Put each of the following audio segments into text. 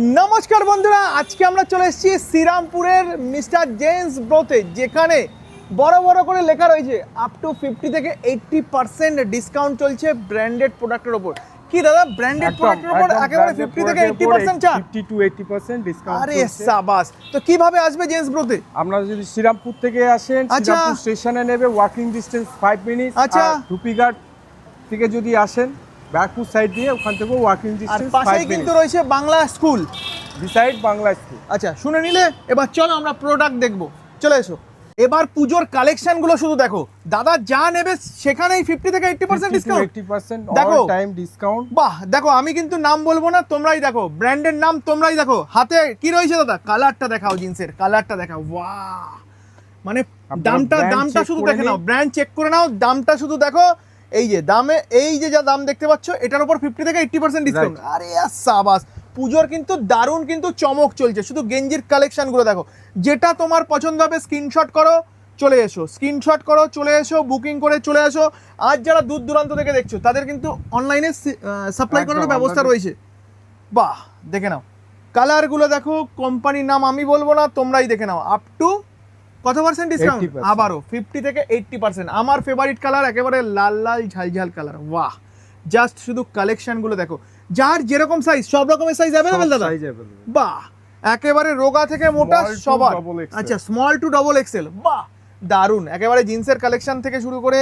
নমস্কার বন্ধুরা আজকে আমরা চলে এসেছি শ্রীরামপুরের মিস্টার জেন্স ব্রোতে যেখানে বড় বড় করে লেখা রয়েছে আপ টু ফিফটি থেকে এইটটি পার্সেন্ট ডিসকাউন্ট চলছে ব্র্যান্ডেড প্রোডাক্টের ওপর কি দাদা ব্র্যান্ডেড প্রোডাক্টের ওপর একেবারে ফিফটি থেকে এইটটি পার্সেন্ট ছাড় 50 টু 80% ডিসকাউন্ট আরে সাবাস তো কীভাবে আসবে জেন্স ব্রোতে আপনারা যদি শ্রীরামপুর থেকে আসেন আচ্ছা। শ্রীরামপুর স্টেশনে নেবে ওয়াকিং ডিসটেন্স 5 মিনিট আচ্ছা। রুপিঘাট থেকে যদি আসেন ব্যাকপুর সাইড দিয়ে ওখান থেকে ওয়াকিং আর পাশেই কিন্তু রয়েছে Bangla school. Beside Bangla school আচ্ছা শুনে নিলে? এবার চলো আমরা প্রোডাক্ট দেখব। চলে এসো। এবার পুজোর কালেকশনগুলো শুধু দেখো। দাদা যা নেবে সেখানেই ফিফটি থেকে এইটটি পার্সেন্ট ডিসকাউন্ট 80% দেখো। অল টাইম ডিসকাউন্ট বাহ দেখো আমি কিন্তু নাম বলব না তোমরাই দেখো। ব্র্যান্ডের নাম তোমরাই দেখো। হাতে কি রয়েছে দাদা? কালারটা দেখাও জিন্সের। কালারটা দেখাও। বাহ। মানে দামটা দামটা শুধু দেখে নাও। ব্র্যান্ড চেক করে নাও। দামটা শুধু দেখো। এই যে দামে এই যে যা দাম দেখতে পাচ্ছ এটার উপর ফিফটি থেকে এইটটি পার্সেন্ট ডিসকাউন্ট আরে সাবাস। পুজোর কিন্তু দারুণ কিন্তু চমক চলছে। শুধু গেঞ্জির কালেকশনগুলো দেখো। যেটা তোমার পছন্দ হবে স্ক্রিনশট করো চলে এসো। স্ক্রিনশট করো চলে এসো বুকিং করে চলে এসো। আজ যারা দূর দূরান্ত থেকে দেখছ তাদের কিন্তু অনলাইনে সাপ্লাই করার ব্যবস্থা রয়েছে। বাহ দেখে নাও। কালারগুলো দেখো কোম্পানির নাম আমি বলব না তোমরাই দেখে নাও। আপ টু কত পার্সেন্ট ডিসকাউন্ট আবারও ফিফটি থেকে এইটটি পার্সেন্ট আমার ফেভারিট কালার একেবারে লাল লাল ঝালঝাল কালার বাহ! জাস্ট শুধু কালেকশনগুলো দেখো। যার যেরকম সাইজ সব রকমের সাইজ অ্যাভেলেবেল দাদা? বাহ! একেবারে রোগা থেকে মোটা সবার। আচ্ছা স্মল টু ডবল এক্সেল বাহ! দারুণ। একেবারে জিন্সের কালেকশন থেকে শুরু করে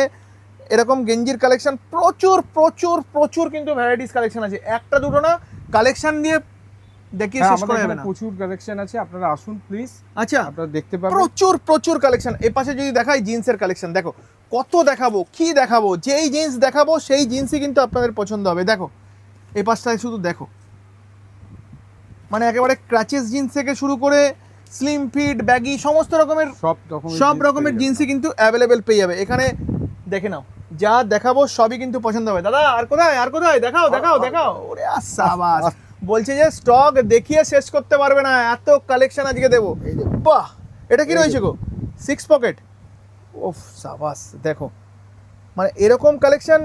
এরকম গেঞ্জির কালেকশন প্রচুর প্রচুর প্রচুর কিন্তু ভ্যারাইটিস কালেকশন আছে। একটা দুটো না কালেকশন নিয়ে দেখিয়ে হ্যাঁ শেষ করা যাবে না। প্রচুর কালেকশন আছে আপনারা আসুন প্লিজ আচ্ছা আপনারা দেখতে পাবেন। প্রচুর প্রচুর কালেকশন এ পাশে যদি দেখাই জিন্সের কালেকশন দেখো কত দেখাবো কি দেখাবো যেই জিন্স দেখাবো সেই জিন্সই কিন্তু আপনাদের পছন্দ হবে। দেখো এই পাশটায় শুধু দেখো। মানে একেবারে ক্রাচেস জিন্স থেকে শুরু করে স্লিম ফিট ব্যাগি সমস্ত রকমের সব রকমের সব রকমের জিন্সই কিন্তু অ্যাভেলেবেল পেয়ে যাবে। এখানে দেখে নাও যা দেখাবো সবই কিন্তু পছন্দ হবে। দাদা আর কোথায়? আর কোথায়? দেখাও দেখাও দেখাও। ওরে সাবাস। বলছে যে স্টক দেখিয়ে শেষ করতে পারবে না এত কালেকশন আজকে দেবো। বাহ এটা কি রয়েছে গো? সিক্স পকেট ওফ সাবাস দেখো। মানে এরকম কালেকশন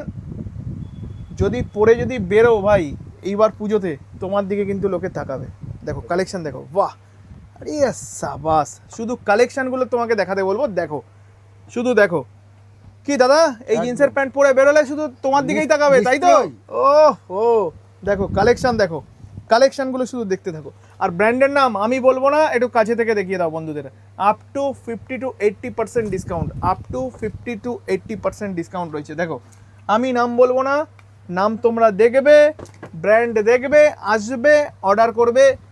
যদি পরে যদি বেরো ভাই এইবার পুজোতে তোমার দিকে কিন্তু লোকে তাকাবে। দেখো কালেকশন দেখো বাহ। আরে সাবাস। শুধু কালেকশনগুলো তোমাকে দেখাতে বলব দেখো। শুধু দেখো। কি দাদা এই জিন্সের প্যান্ট পরে বেরোলে শুধু তোমার দিকেই তাকাবে তাই তো। ও ও দেখো কালেকশন দেখো। কালেকশনগুলো শুধু দেখতে থাকো। আর ব্র্যান্ডের নাম আমি বলব না, একটু কাছে থেকে দেখিয়ে দাও বন্ধুদের। Up to fifty to eighty percent discount up to fifty to eighty percent discount রয়েছে। দেখো, আমি নাম বলব না, নাম তোমরা দেখবে ব্র্যান্ড দেখবে, আসবে অর্ডার করবে